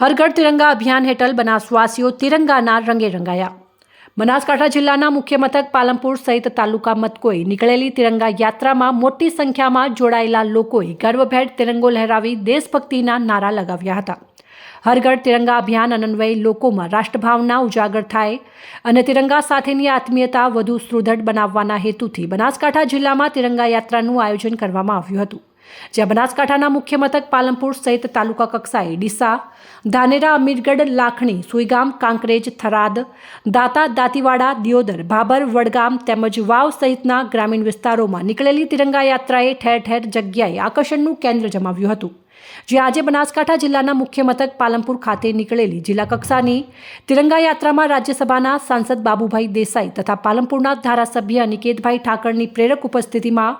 હર તિરંગા અભિયાન હેઠળ બનાસવાસીઓ તિરંગાના રંગે રંગાયા. બનાસકાંઠા જિલ્લાના મુખ્ય મથક પાલનપુર સહિત તાલુકા મથકોએ નીકળેલી તિરંગા યાત્રામાં મોટી સંખ્યામાં જોડાયેલા લોકોએ ગર્વભેર તિરંગો લહેરાવી દેશભક્તિના નારા લગાવ્યા હતા. હરઘર તિરંગા અભિયાન અનન્વયે લોકોમાં રાષ્ટ્રભાવના ઉજાગર થાય અને તિરંગા સાથેની આત્મીયતા વધુ સુદૃઢ બનાવવાના હેતુથી બનાસકાંઠા જિલ્લામાં તિરંગા યાત્રાનું આયોજન કરવામાં આવ્યું હતું. જ્યાં બનાસકાંઠાના મુખ્ય મથક પાલનપુર સહિત તાલુકા કક્ષાએ ડીસા, ધાનેરા, અમીરગઢ, લાખણી, સુઈગામ, કાંકરેજ, થરાદ, દાતા, દાંતીવાડા, દિયોદર ભાબર વડગામ તેમજ વાવ સહિતના ગ્રામીણ વિસ્તારોમાં નીકળેલી તિરંગા યાત્રાએ ઠેર ઠેર જગ્યાએ આકર્ષણનું કેન્દ્ર જમાવ્યું હતું. જે આજે બનાસકાંઠા જિલ્લાના મુખ્ય મથક પાલનપુર ખાતે નીકળેલી જિલ્લા કક્ષાની તિરંગા યાત્રામાં રાજ્યસભાના સાંસદ બાબુભાઈ દેસાઈ તથા પાલનપુરના ધારાસભ્ય અનિકેતભાઈ ઠાકરની પ્રેરક ઉપસ્થિતિમાં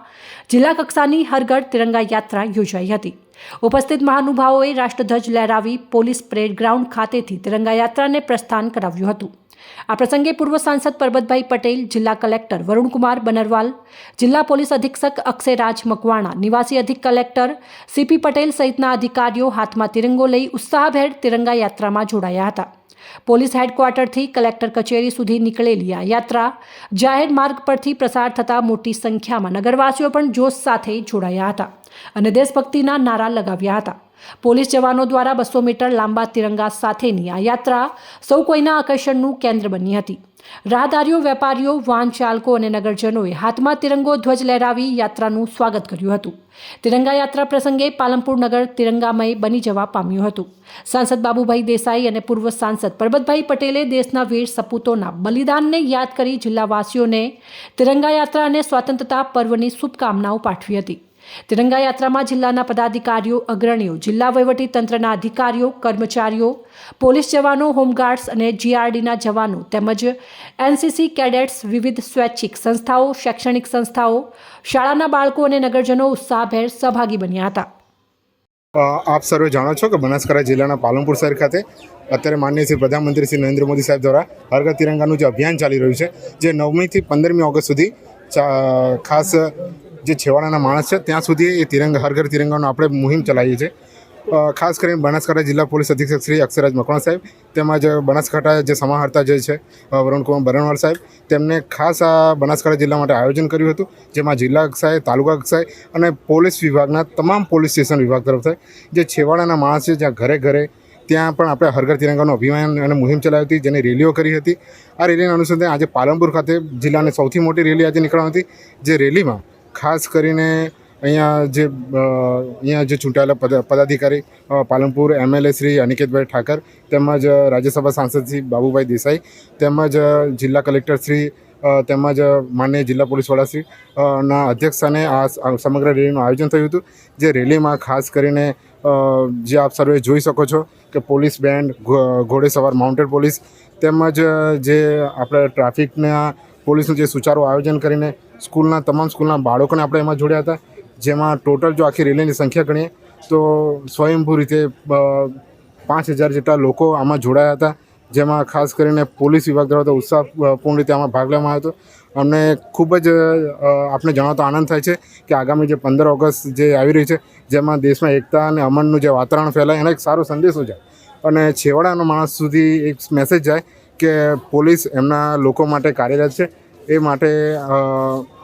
જિલ્લા કક્ષાની હરઘર તિરંગા યાત્રા યોજાઈ હતી. ઉપસ્થિત મહાનુભાવોએ રાષ્ટ્રધ્વજ લહેરાવી પોલીસ પરેડ ગ્રાઉન્ડ ખાતેથી તિરંગા યાત્રાને પ્રસ્થાન કરાવ્યું હતું. આ પ્રસંગે પૂર્વ સાંસદ પરબતભાઈ પટેલ, જિલ્લા કલેક્ટર વરુણકુમાર બનરવાલ, જિલ્લા પોલીસ અધિક્ષક અક્ષયરાજ મકવાણા, નિવાસી અધિક કલેક્ટર સીપી પટેલ સહિતના અધિકારીઓ હાથમાં તિરંગો લઈ ઉત્સાહભેર તિરંગા યાત્રામાં જોડાયા હતા. પોલીસ હેડક્વાર્ટરથી કલેક્ટર કચેરી સુધી નીકળેલી આ યાત્રા જાહેર માર્ગ પરથી પ્રસાર થતા મોટી સંખ્યામાં નગરવાસીઓ પણ જોશ સાથે જોડાયા હતા અને દેશભક્તિના નારા લગાવ્યા હતા. પોલીસ જવાનો દ્વારા બસો મીટર લાંબા તિરંગા સાથેની આ યાત્રા સૌ કોઈના આકર્ષણનું કેન્દ્ર બની હતી. રાહદારીઓ, વેપારીઓ, વાહન ચાલકો અને નગરજનોએ હાથમાં તિરંગો ધ્વજ લહેરાવી યાત્રાનું સ્વાગત કર્યું હતું. તિરંગા યાત્રા પ્રસંગે પાલનપુર નગર તિરંગામય બની જવા પામ્યું હતું. સાંસદ બાબુભાઈ દેસાઈ અને પૂર્વ સાંસદ પરબતભાઈ પટેલે દેશના વીર સપૂતોના બલિદાનને યાદ કરી જિલ્લાવાસીઓને તિરંગા યાત્રા અને સ્વતંત્રતા પર્વની શુભકામનાઓ પાઠવી હતી. તિરંગા યાત્રામાં જિલ્લાના પદાધિકારીઓ, અગ્રણીઓ, જિલ્લા તંત્રના અધિકારીઓ, કર્મચારીઓ, પોલીસ જવાનો, હોમગાર્ડ્સ અને જીઆરડીના જવાનો તેમજ એનસીસી કેડેટ્સ, વિવિધ સ્વૈચ્છિક સંસ્થાઓ, શૈક્ષણિક સંસ્થાઓ, શાળાના બાળકો અને નગરજનો ઉત્સાહભેર સહભાગી બન્યા હતા. આપ સર્વે જાણો છો કે બનાસકાંઠા જિલ્લાના પાલનપુર શહેર ખાતે અત્યારે માનનીય શ્રી પ્રધાનમંત્રી શ્રી નરેન્દ્ર મોદી સાહેબ દ્વારા હર ઘર તિરંગાનું જે અભિયાન ચાલી રહ્યું છે, જે નવમીથી પંદરમી ઓગસ્ટ સુધી ખાસ જે છેવાડાના માણસ છે, ત્યાં સુધી એ તિરંગા, હર ઘર તિરંગાનો આપણે મુહિમ ચલાવીએ છીએ. ખાસ કરીને બનાસકાંઠા જિલ્લા પોલીસ અધિક્ષક શ્રી અક્ષરાજ મકવાણા સાહેબ, તેમજ બનાસકાંઠા જે સમાહર્તા જે છે વરુણકુમાર બરણવાલ સાહેબ, તેમને ખાસ આ બનાસકાંઠા જિલ્લા માટે આયોજન કર્યું હતું, જેમાં જિલ્લા કક્ષાએ, તાલુકા કક્ષાએ અને પોલીસ વિભાગના તમામ પોલીસ સ્ટેશન વિભાગ તરફથી જે છેવાડાના માણસ છે, જ્યાં ઘરે ઘરે ત્યાં પણ આપણે હરઘર તિરંગાનું અભિયાન અને મુહિમ ચલાવી હતી, જેની રેલીઓ કરી હતી. આ રેલીના અનુસંધાને આજે પાલનપુર ખાતે જિલ્લાની સૌથી મોટી રેલી આજે નીકળવાની હતી, જે રેલીમાં ખાસ કરીને અહીંયા જે અહીંયા જે ચૂંટાયેલા પદાધિકારી પાલનપુર એમએલએ શ્રી અનિકેતભાઈ ઠાકર, તેમજ રાજ્યસભા સાંસદ શ્રી બાબુભાઈ દેસાઈ, તેમજ જિલ્લા કલેક્ટર શ્રી તેમજ માન્ય જિલ્લા પોલીસ વડા શ્રી ના અધ્યક્ષસ્થાને આ સમગ્ર રેલીનું આયોજન થયું હતું. જે રેલીમાં ખાસ કરીને જે આપ સર્વે જોઈ શકો છો કે પોલીસ બેન્ડ ઘોડેસવાર માઉન્ટેડ પોલીસ, તેમજ જે આપણે ટ્રાફિકના પોલીસનું જે સુચારું આયોજન કરીને સ્કૂલના તમામ સ્કૂલના બાળકોને આપણે એમાં જોડ્યા હતા. જેમાં ટોટલ જો આખી રેલીની સંખ્યા ગણીએ, તો સ્વયંભૂ રીતે પાંચ હજાર જેટલા લોકો આમાં જોડાયા હતા. જેમાં ખાસ કરીને પોલીસ વિભાગ દ્વારા તો ઉત્સાહપૂર્ણ રીતે આમાં ભાગ લેવામાં આવ્યો હતો. અમને ખૂબ જ આપણે જણાવતો આનંદ થાય છે કે આગામી જે પંદર ઓગસ્ટ જે આવી રહી છે, જેમાં દેશમાં એકતા અને અમનનું જે વાતાવરણ ફેલાય, એનો એક સારો સંદેશો જાય. અને છેવાડાનો માણસ સુધી એક મેસેજ જાય કે પોલીસ એમના લોકો માટે કાર્યરત છે. એ માટે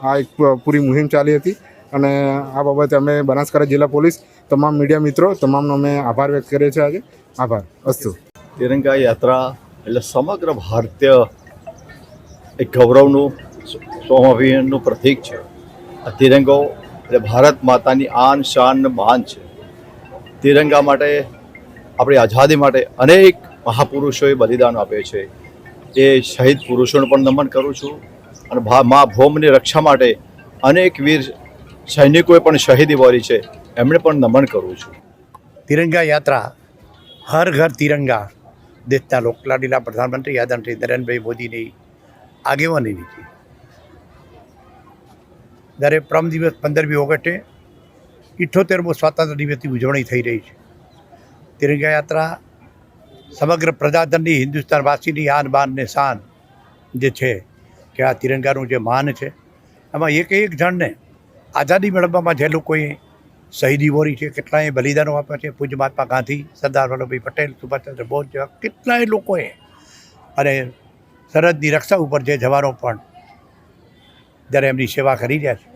આ એક પૂરી મુહિમ ચાલી હતી અને આ બાબતે અમે બનાસકાંઠા જિલ્લા પોલીસ તમામ મીડિયા મિત્રો તમામનો અમે આભાર વ્યક્ત કરીએ છીએ આજે. આભાર. અસ્તુ. તિરંગા યાત્રા એટલે સમગ્ર ભારતીય એક ગૌરવનું સ્વાભિમાનનું પ્રતીક છે. આ તિરંગો એટલે ભારત માતાની આન શાન માન છે. તિરંગા માટે, આપણી આઝાદી માટે અનેક મહાપુરુષોએ બલિદાન આપ્યું છે. એ શહીદ પુરુષોને પણ નમન કરું છું. અને ભા, મા ભૌમની રક્ષા માટે અનેક વીર સૈનિકોએ પણ શહીદી વરી છે. એમણે પણ નમન કરું છું. તિરંગા યાત્રા, હર ઘર તિરંગા, દેશના લોકલાડીલા પ્રધાનમંત્રી આદરણીય નરેન્દ્રભાઈ મોદીની આગેવાની લીધી જ્યારે પ્રમ દિવસ પંદરમી ઓગસ્ટે ઇઠ્ઠોતેરમો સ્વાતંત્ર્ય દિવસની ઉજવણી થઈ રહી છે. તિરંગા યાત્રા સમગ્ર પ્રજાધનની હિન્દુસ્તાનવાસીની આન બાન ને શાન જે છે કે આ તિરંગાનું જે માન છે, એમાં એક એક જણને આઝાદી મેળવવામાં જે લોકોએ શહીદી વોરી છે કેટલાય બલિદાનો આપ્યા છે, પૂજ્ય મહાત્મા ગાંધી, સરદાર વલ્લભભાઈ પટેલ, સુભાષચંદ્ર બોઝ જેવા કેટલાય લોકોએ અને સરહદની રક્ષા ઉપર જે જવાનો પણ જ્યારે એમની સેવા કરી રહ્યા છે.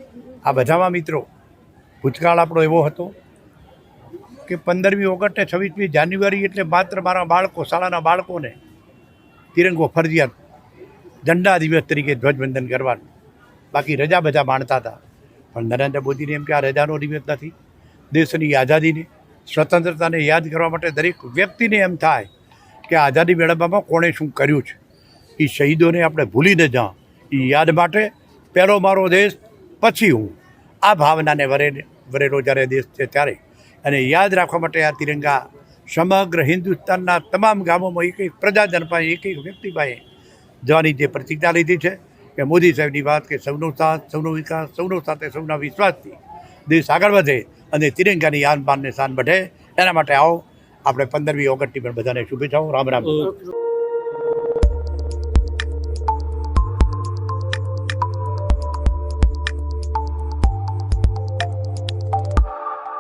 આ બધામાં મિત્રો ભૂતકાળ આપણો એવો હતો કે પંદરમી ઓગસ્ટે છવ્વીસમી જાન્યુઆરી એટલે માત્ર મારા બાળકો, શાળાના બાળકોને તિરંગો ફરજિયાત ઝંડા દિવસ તરીકે ધ્વજવંદન કરવાનું. બાકી રજા બધા માણતા હતા. પણ નરેન્દ્ર મોદીને એમ કે આ રજાનો દિવસ નથી. દેશની આઝાદીને, સ્વતંત્રતાને યાદ કરવા માટે દરેક વ્યક્તિને એમ થાય કે આઝાદી મેળવવામાં કોણે શું કર્યું છે. એ શહીદોને આપણે ભૂલી ન જા એ યાદ માટે પહેલો મારો દેશ, પછી હું. આ ભાવનાને વરે વરેલો જ્યારે દેશ છે ત્યારે અને યાદ રાખવા માટે આ તિરંગા સમગ્ર હિન્દુસ્તાનના તમામ ગામોમાં એક એક પ્રજાજન પાસે એક એક વ્યક્તિ પાસે જવાની જે પ્રતિજ્ઞા લીધી છે કે મોદી સાહેબની વાત કે સૌનો સાથ, સૌનો વિકાસ, સૌનો સાથે સૌના વિશ્વાસથી દેશ આગળ વધે અને તિરંગાની આન બાનને શાન વધે. એના માટે આવો. આપણે પંદરમી ઓગસ્ટની પણ બધાને શુભેચ્છાઓ. રામ રામ